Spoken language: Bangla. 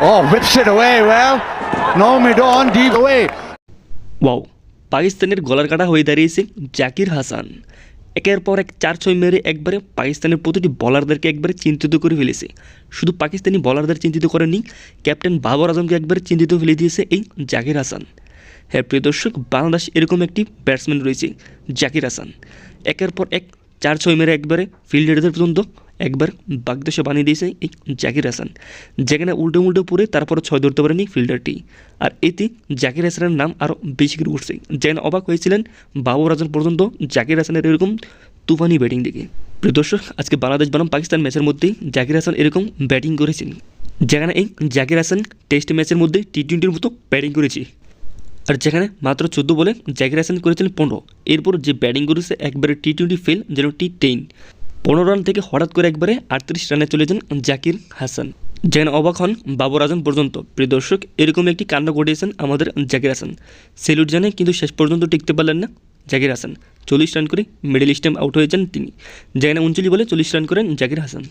Oh, whips it away. Well, no mid on, deep away. Wow পাকিস্তানের গলার কাটা হয়ে দাঁড়িয়েছে জাকির হাসান। একের পর এক চার ছয় মেরে একবারে পাকিস্তানের প্রতিটি বলারদেরকে একবারে চিন্তিত করে ফেলেছে। শুধু পাকিস্তানি বলারদের চিন্তিত করেনি ক্যাপ্টেন বাবর আজমকে একবারে চিন্তিত ফেলে দিয়েছে এই জাকির হাসান। হ্যাঁ প্রিয় দর্শক বাংলাদেশ এরকম একটি ব্যাটসম্যান রয়েছে জাকির হাসান। একের পর এক চার ছয় মেরে একবারে ফিল্ডারদের পর্যন্ত একবার বাগদশা বানিয়ে দিয়েছে এই জাকির হাসান। যেখানে উল্টো উল্টো পরে তারপরে ছয় ধরতে পারেনি ফিল্ডারটি। আর এতে জাকির হাসানের নাম আরও বেশি করে উঠছে। যেখানে অবাক হয়েছিলেন বাবু রাজন পর্যন্ত জাকির হাসানের এরকম তুফানি ব্যাটিং দেখে। প্রিয় দর্শক, আজকে বাংলাদেশ বনাম পাকিস্তান ম্যাচের মধ্যেই জাকির হাসান এরকম ব্যাটিং করেছেন। যেখানে এই জাকির হাসান টেস্ট ম্যাচের মধ্যে টি টোয়েন্টির মতো ব্যাটিং করেছে। আর যেখানে মাত্র চোদ্দ বলে জাকির হাসান করেছিলেন পনেরো। এরপর যে ব্যাটিং করেছে, একবারে টি টোয়েন্টি ফেল, যেন টি টেন পনেরো রান থেকে হঠাৎ করে একবারে আটত্রিশ রানে চলে যান জাকির হাসান। যেখানে অবাক হন বাবর আজম পর্যন্ত। প্রিয় দর্শক, এরকম একটি কাণ্ড ঘটিয়েছেন আমাদের জাকির হাসান। সেলুট জানে কিন্তু শেষ পর্যন্ত টিকতে পারলেন না জাকির হাসান। চল্লিশ রান করে মিডল স্টেম আউট হয়ে যান তিনি। যেখানে উনচল্লিশ বলে চল্লিশ রান করেন জাকির হাসান।